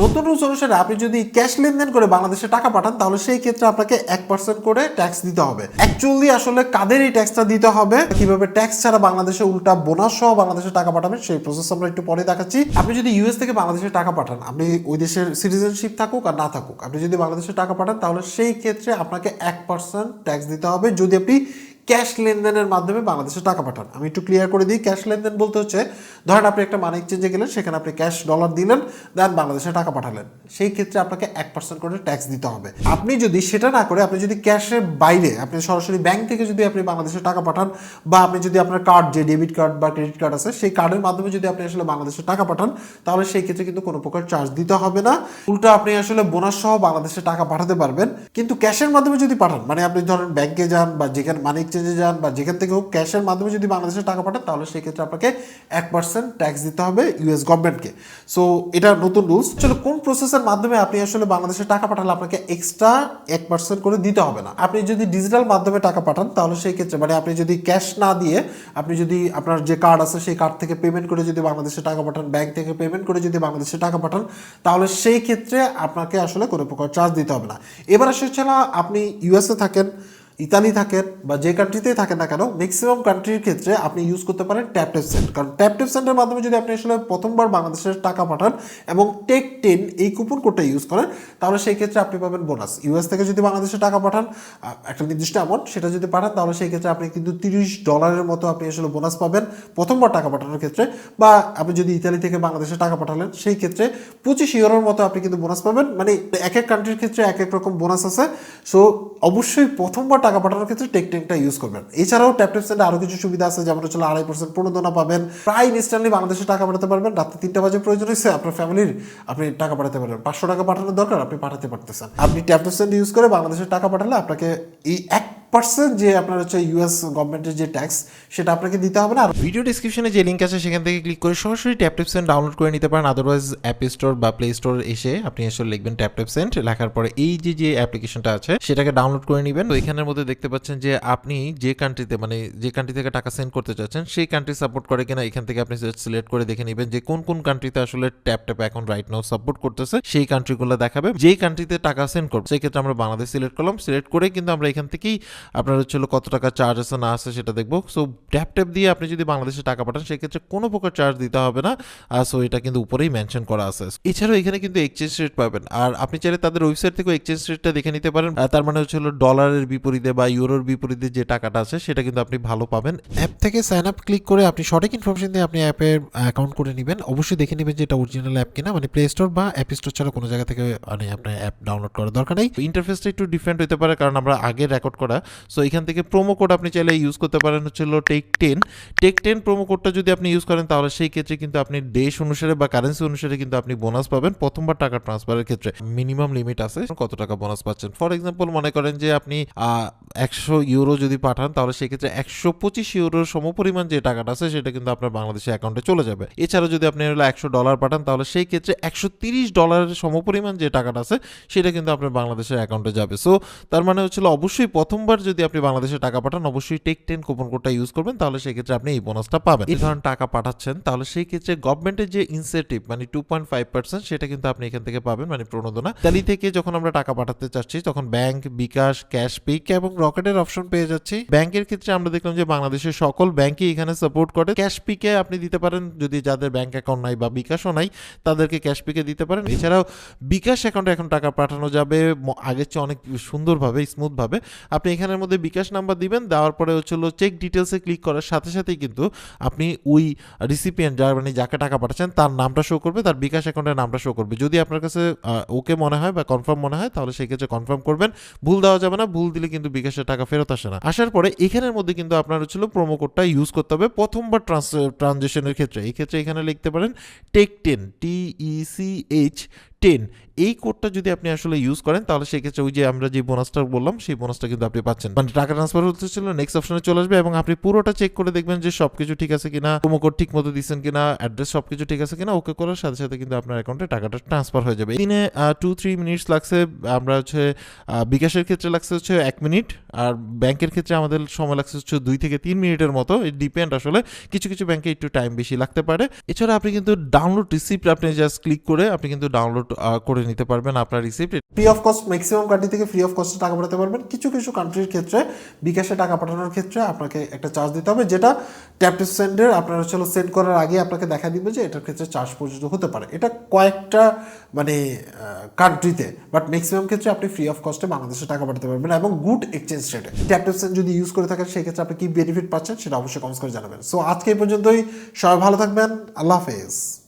নতুন রুলস অনুসারে আপনি যদি ক্যাশ লেনদেন করে বাংলাদেশে টাকা পাঠান, তাহলে সেই ক্ষেত্রে আপনাকে এক পার্সেন্ট করে ট্যাক্স দিতে হবে। অ্যাকচুয়ালি আসলে কাদের এই ট্যাক্সটা দিতে হবে? কীভাবে ট্যাক্স ছাড়া বাংলাদেশে উল্টা বোনাস সহ বাংলাদেশে টাকা পাঠাবেন, সেই প্রসেস আমরা একটু পরে দেখাচ্ছি। আপনি যদি ইউএস থেকে বাংলাদেশে টাকা পাঠান, আপনি ওই দেশের সিটিজেনশিপ থাকুক আর না থাকুক, আপনি যদি বাংলাদেশে টাকা পাঠান, তাহলে সেই ক্ষেত্রে আপনাকে এক পার্সেন্ট ট্যাক্স দিতে হবে। যদি আপনি ক্যাশ লেনদেনের মাধ্যমে বাংলাদেশে টাকা পাঠান। আমি একটু ক্লিয়ার করে দিই, ক্যাশ লেনদেন বলতে হচ্ছে, ধরেন আপনি একটা মানি এক্সচেঞ্জে গেলেন, সেখানে আপনি ক্যাশ ডলার দিলেন, দেন বাংলাদেশে টাকা পাঠালেন। সেই ক্ষেত্রে আপনাকে এক পার্সেন্ট করে ট্যাক্স দিতে হবে। আপনি যদি সেটা না করে, আপনি যদি ক্যাশের বাইরে, আপনি সরাসরি ব্যাংক থেকে যদি আপনি বাংলাদেশে টাকা পাঠান, বা আপনি যদি আপনার কার্ড যে ডেবিট কার্ড বা ক্রেডিট কার্ড আছে, সেই কার্ডের মাধ্যমে যদি আপনি আসলে বাংলাদেশে টাকা পাঠান, তাহলে সেই ক্ষেত্রে কিন্তু কোনো প্রকার চার্জ দিতে হবে না। উল্টো আপনি আসলে বোনাস সহ বাংলাদেশে টাকা পাঠাতে পারবেন। কিন্তু ক্যাশের মাধ্যমে যদি পাঠান মানে আপনি ধরেন ব্যাংকে যান, বা যেখানে মানি এক্সচেঞ্জে যান বা যেখান থেকে হোক ক্যাশের মাধ্যমে যদি বাংলাদেশে টাকা পাঠান, তাহলে সেই ক্ষেত্রে আপনাকে এক পার্সেন্ট ট্যাক্স দিতে হবে ইউএস গভর্নমেন্টকে সো এটা নতুন রুলস আসলে কোন প্রসেসের মাধ্যমে আপনি আসলে বাংলাদেশে টাকা পাঠালে আপনাকে এক্সট্রা এক পার্সেন্ট করে দিতে হবে না? আপনি যদি ডিজিটাল মাধ্যমে টাকা পাঠান, তাহলে সেই ক্ষেত্রে মানে আপনি যদি ক্যাশ না দিয়ে, আপনি যদি আপনার যে কার্ড আছে, সেই কার্ড থেকে পেমেন্ট করে যদি বাংলাদেশে টাকা পাঠান ব্যাংক থেকে পেমেন্ট করে যদি বাংলাদেশে টাকা পাঠান, তাহলে সেই ক্ষেত্রে আপনাকে আসলে কোনো প্রকার চার্জ দিতে হবে না। এবার আসলে আপনি ইউএসএ থাকেন ইতালি থাকেন বা যে কান্ট্রিতেই থাকেন না কেন ম্যাক্সিমাম কান্ট্রির ক্ষেত্রে আপনি ইউজ করতে পারেন ট্যাপ ট্যাপ কারণ ট্যাপ সেন্টের মাধ্যমে যদি আপনি আসলে প্রথমবার বাংলাদেশের টাকা পাঠান এবং টেক টেন এই কুপন কোডটা ইউজ করেন, তাহলে সেই ক্ষেত্রে আপনি পাবেন বোনাস ইউএস থেকে যদি বাংলাদেশে টাকা পাঠান একটা নির্দিষ্ট অ্যামাউন্ট সেটা যদি পাঠান, তাহলে সেই ক্ষেত্রে আপনি কিন্তু তিরিশ ডলারের মতো আপনি আসলে বোনাস পাবেন প্রথমবার টাকা পাঠানোর ক্ষেত্রে। বা আপনি যদি ইতালি থেকে বাংলাদেশে টাকা পাঠালেন, সেই ক্ষেত্রে পঁচিশ ইউরোর মতো আপনি কিন্তু বোনাস পাবেন। মানে এক এক কান্ট্রির ক্ষেত্রে এক এক রকম বোনাস আছে। সো অবশ্যই প্রথমবার টাকা পাঠানোর ক্ষেত্রে টেক টেকটা ইউজ করবেন। এছাড়াও ট্যাপ ট্যাপ সেন্টে আরও কিছু সুবিধা আছে, যেমন হচ্ছে আড়াই পার্সেন্ট প্রণোদনা পাবেন। প্রায় ইনস্ট্যান্টলি বাংলাদেশে টাকা পাঠাতে পারবেন। রাত্রে তিনটা বাজে প্রয়োজন হয়েছে, আপনার ফ্যামিলির আপনি টাকা পাঠাতে পারবেন। পাঁচশো টাকা পাঠানোর দরকার, আপনি পাঠাতে পারতেছেন। আপনি ট্যাপ ট্যাপ সেন্ট ইউজ করে বাংলাদেশে টাকা পাঠালে আপনাকে এই এক পার্সেন্ট যে আপনার হচ্ছে ইউএস গভর্নমেন্টের যে ট্যাক্স সেটা আপনাকে দিতে হবে না। ভিডিও ডিসক্রিপশনে যে লিঙ্ক আছে, সেখান থেকে ক্লিক করে সরাসরি ট্যাপ ট্যাপ সেন্ট ডাউনলোড করে নিতে পারেন। আদারওয়াইজ অ্যাপ স্টোর বা প্লে স্টোর এসে আপনি আসলে লিখবেন ট্যাপ ট্যাপ সেন্ট লেখার পরে এই যে যে অ্যাপ্লিকেশনটা আছে, সেটাকে ডাউনলোড করে নেবেন। তো এখানের মধ্যে দেখতে পাচ্ছেন যে আপনি যে কান্ট্রিতে মানে যে কান্ট্রি থেকে টাকা সেন্ড করতে চাচ্ছেন, সেই কান্ট্রি সাপোর্ট করে কিনা এখান থেকে আপনি সিলেক্ট করে দেখে নেবেন যে কোন কোন কান্ট্রিতে আসলে ট্যাপ ট্যাপ এখন রাইট নাও সাপোর্ট করতেছে, সেই কান্ট্রিগুলো দেখাবে। যেই কান্ট্রিতে টাকা সেন্ড করব সেই ক্ষেত্রে আমরা বাংলাদেশ সিলেক্ট করলাম। সিলেক্ট করে কিন্তু আমরা এখান থেকেই আপনার হচ্ছে কত টাকা চার্জ আছে না আছে সেটা দেখব। সো ট্যাপ ট্যাপ দিয়ে আপনি যদি বাংলাদেশে টাকা পাঠান, সেক্ষেত্রে কোনো প্রকার চার্জ দিতে হবে না। আর সো এটা কিন্তু উপরেই মেনশন করা আছে। এছাড়াও এখানে কিন্তু এক্সচেঞ্জ রেট পাবেন। আর আপনি চাইলে তাদের ওয়েবসাইট থেকে এক্সচেঞ্জ রেটটা দেখে নিতে পারেন। তার মানে হচ্ছে হলো ডলারের বিপরীতে বা ইউরোর বিপরীতে যে টাকাটা আছে, সেটা কিন্তু আপনি ভালো পাবেন। অ্যাপ থেকে সাইন আপ ক্লিক করে আপনি সঠিক ইনফরমেশন দিয়ে আপনি অ্যাপের অ্যাকাউন্ট করে নেবেন। অবশ্যই দেখে নেবেন যে এটা অরিজিনাল অ্যাপ কিনা মানে প্লে স্টোর বা অ্যাপ স্টোর ছাড়া কোনো জায়গা থেকে মানে আপনার অ্যাপ ডাউনলোড করার দরকার নেই। ইন্টারফেসটা একটু ডিফারেন্ট হতে পারে, কারণ আমরা আগে রেকর্ড করা সো এখান থেকে প্রোমো কোড আপনি চাইলে ইউজ করতে পারেন হচ্ছে হলো take ten take ten promo কোডটা যদি আপনি ইউজ করেন, তাহলে সেই ক্ষেত্রে কিন্তু আপনি দেশ অনুসারে বা কারেন্সি অনুসারে কিন্তু আপনি বোনাস পাবেন। প্রথমবার টাকা ট্রান্সফারের ক্ষেত্রে মিনিমাম লিমিট আছে, কত টাকা বোনাস পাচ্ছেন? ফর এক্সাম্পল মনে করেন যে আপনি একশো ইউরো যদি পাঠান, তাহলে সেক্ষেত্রে একশো পঁচিশ ইউরোর সমপরিমাণ যে টাকাটা আছে, সেটা কিন্তু আপনার বাংলাদেশের অ্যাকাউন্টে চলে যাবে। এছাড়া যদি আপনি একশো ডলার পাঠান, তাহলে সেই ক্ষেত্রে একশো তিরিশ ডলারের সমপরিমাণ যে টাকাটা আছে, সেটা কিন্তু আপনার বাংলাদেশের অ্যাকাউন্টে যাবে। সো তার মানে হচ্ছিল অবশ্যই প্রথমবার যদি আপনি বাংলাদেশে টাকা পাঠান অবশ্যই টেক টেন কুপন কোডটা ইউজ করবেন তাহলে সেই ক্ষেত্রে আপনি এই বোনাসটা পাবেন। এই ধরনের টাকা পাঠাচ্ছেন তাহলে সেই ক্ষেত্রে গভর্নমেন্টের যে ইনসেটিভ মানে টু পয়েন্ট ফাইভ পার্সেন্ট সেটা কিন্তু আপনি এখান থেকে পাবেন মানে প্রণোদনা। ইতালি থেকে যখন আমরা টাকা পাঠাতে চাচ্ছি তখন ব্যাংক বিকাশ ক্যাশ পিক এবং রকেটের অপশন পেয়ে যাচ্ছি। ব্যাংকের ক্ষেত্রে আমরা দেখলাম যে বাংলাদেশের সকল ব্যাংকই এখানে সাপোর্ট করে। ক্যাশ পিকে আপনি দিতে পারেন যদি যাদের ব্যাংক অ্যাকাউন্ট নাই বা বিকাশও নাই তাদেরকে ক্যাশ পিকে দিতে পারেন। এছাড়াও বিকাশ অ্যাকাউন্টে এখন টাকা পাঠানো যাবে আগের চেয়ে অনেক সুন্দরভাবে স্মুথভাবে আপনি এখানের মধ্যে বিকাশ নাম্বার দিবেন, দেওয়ার পরে হচ্ছে হলো চেক ডিটেলসে ক্লিক করার সাথে সাথেই কিন্তু আপনি ওই রিসিপিয়েন্ট যার মানে যাকে টাকা পাঠাচ্ছেন তার নামটা শো করবে, তার বিকাশ অ্যাকাউন্টের নামটা শো করবে। যদি আপনার কাছে ওকে মনে হয় বা কনফার্ম মনে হয়, তাহলে সেই ক্ষেত্রে কনফার্ম করবেন। ভুল দেওয়া যাবে না, ভুল দিলে কিন্তু বিকাশের টাকা ফেরত আসে না। আসার পরে এখানের মধ্যে কিন্তু আপনার হচ্ছিল প্রোমো কোডটা ইউজ করতে হবে প্রথমবার ট্রান্স ট্রানজেকশনের ক্ষেত্রে। এই ক্ষেত্রে এখানে লিখতে পারেন take ten T H ten এই কোডটা যদি আপনি আসলে ইউজ করেন, তাহলে সেক্ষেত্রে ওই যে আমরা যে বোনাসটা বললাম, সেই বোনাসটা কিন্তু আপনি পাচ্ছেন। মানে টাকা ট্রান্সফার হতে ছিল নেক্সট অপশনে চলে আসবে এবং আপনি পুরোটা চেক করে দেখবেন যে সবকিছু ঠিক আছে কিনা প্রোমো কোড ঠিক মতো দিচ্ছেন কিনা অ্যাড্রেস সবকিছু ঠিক আছে কিনা ওকে করার সাথে সাথে কিন্তু আপনার অ্যাকাউন্টে টাকাটা ট্রান্সফার হয়ে যাবে। দিনে টু থ্রি মিনিটস লাগছে, আমরা হচ্ছে বিকাশের ক্ষেত্রে লাগছে হচ্ছে এক মিনিট আর ব্যাংকের ক্ষেত্রে আমাদের সময় লাগছে হচ্ছে দুই থেকে তিন মিনিটের মতো। ডিপেন্ড আসলে কিছু কিছু ব্যাংকে একটু টাইম বেশি লাগতে পারে। এছাড়া আপনি কিন্তু ডাউনলোড রিসিপ্ট আপনি জাস্ট ক্লিক করে আপনি কিন্তু ডাউনলোড করে নিতে পারবেন আপনার receipt free of cost maximum country থেকে ফ্রি অফ কস্টে টাকা পাঠাতে পারবেন। কিছু কিছু কান্ট্রির ক্ষেত্রে, বিকাশে টাকা পাঠানোর ক্ষেত্রে আপনাকে একটা চার্জ দিতে হবে, যেটা ট্যাপ টু সেন্ডের আপনার হচ্ছে সেন্ড করার আগে আপনাকে দেখা দিবে যে এটার ক্ষেত্রে চার্জ পর্যন্ত হতে পারে। এটা কয়েকটা মানে কান্ট্রিতে বাট ম্যাক্সিমাম ক্ষেত্রে আপনি ফ্রি অফ কস্টে বাংলাদেশে টাকা পাঠাতে পারবেন এবং গুড এক্সচেঞ্জ রেটে ট্যাপ টু সেন্ড যদি ইউজ করে থাকেন সেই ক্ষেত্রে আপনি কি বেনিফিট পাচ্ছেন সেটা অবশ্যই কমেন্টস করে জানাবেন। সো আজকে এই পর্যন্তই। সবাই ভালো থাকবেন। আল্লাহ হাফেজ।